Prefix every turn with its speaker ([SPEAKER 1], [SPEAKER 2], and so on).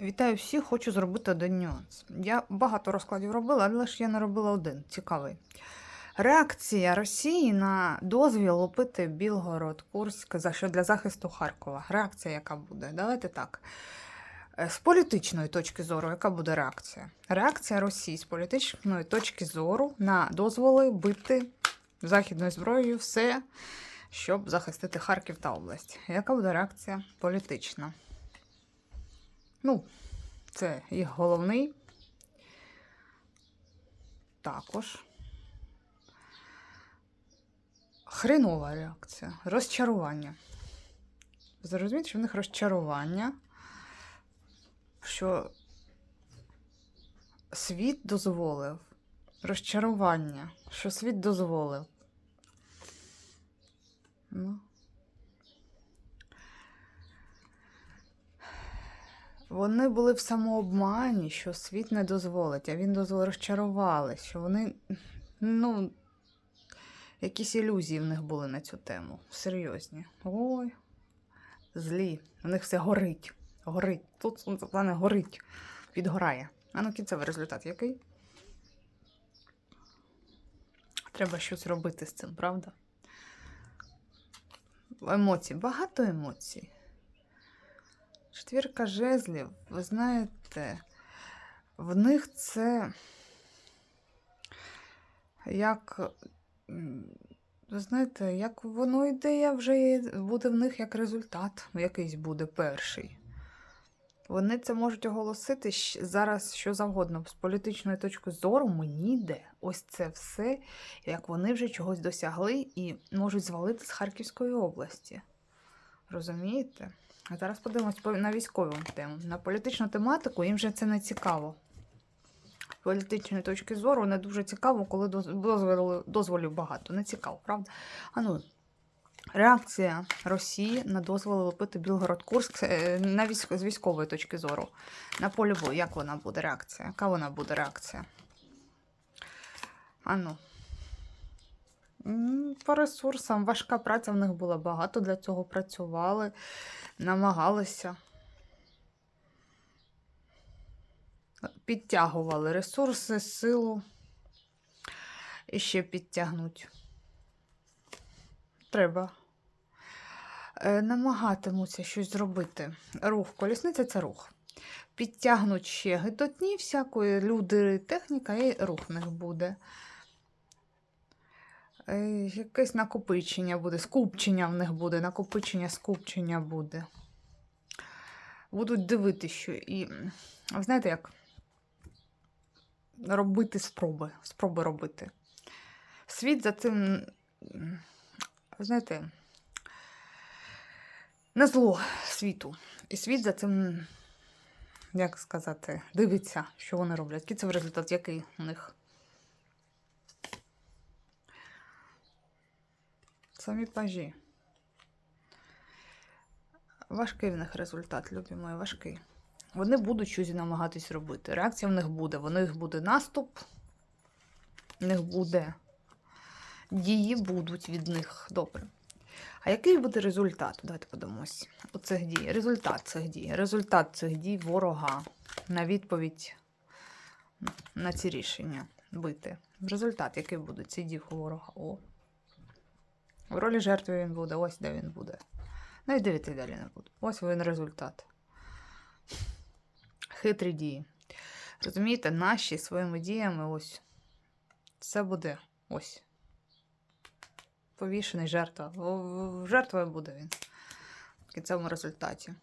[SPEAKER 1] Вітаю всіх, хочу зробити один нюанс. Я багато розкладів робила, але ж я не робила один цікавий. Реакція Росії на дозвіл лупити Білгород, Курськ за що для захисту Харкова. Реакція, яка буде? Давайте так. Е, З політичної точки зору, яка буде реакція? Реакція Росії з політичної точки зору на дозволи бити західною зброєю все, щоб захистити Харків та область. Яка буде реакція політична? Ну, це їх головний. Також. Хренова реакція. Розчарування. Зрозумієте, що в них розчарування, що світ дозволив. Розчарування, що світ дозволив. Ну. Вони були в самообмані, що світ не дозволить, а він дозволив розчарували, що вони, ну, якісь ілюзії в них були на цю тему. Серйозні. Ой, злі. У них все горить. Горить. Тут плане горить. Підгорає. А ну кінцевий результат який? Треба щось робити з цим, правда? Емоцій, багато емоцій. Четвірка жезлів, ви знаєте, в них це як, ви знаєте, як воно йде, вже буде в них як результат, якийсь буде перший. Вони це можуть оголосити зараз що завгодно. З політичної точки зору мені йде ось це все, як вони вже чогось досягли і можуть звалити з Харківської області. Розумієте? А зараз подивимось на військову тему. На політичну тематику їм вже це не цікаво. З політичної точки зору не дуже цікаво, коли дозволів, дозволів багато. Не цікаво, правда? А ну, реакція Росії на дозволи лупити Білгород Курск е, військ, з військової точки зору. На полі бою, як вона буде реакція? Яка вона буде реакція? А ну. По ресурсам важка праця в них була багато для цього працювали, намагалися. Підтягували ресурси, силу і ще підтягнуть. Треба. Е, намагатимуться щось зробити. Рух, колісниця це рух. Підтягнуть ще гидотні всякої, люди, техніка, і рух в них буде. Е, Якесь накопичення буде, скупчення в них буде, накопичення, скупчення буде. Будуть дивитися, що і. Знаєте, як робити спроби, спроби робити. Світ за цим, знаєте, на зло світу. І світ за цим, як сказати, дивиться, що вони роблять. Який це в результат, який у них. Самі пажі. Важкий в них результат, любі мої, важкий. Вони будуть щось намагатись робити. Реакція в них буде. В них буде наступ, в них буде. Дії будуть від них. Добре. А який буде результат? Давайте подивимось. У цих дій. Результат цих дій. Результат цих дій ворога на відповідь на ці рішення бити. Результат, який буде ці дії ворога? О. В ролі жертви він буде, ось де він буде. Навіть дивіться далі не буду. Ось він результат. Хитрі дії. Розумієте, наші своїми діями ось. Це буде ось. Повішений жертва. Жертвою буде він. В кінцевому результаті.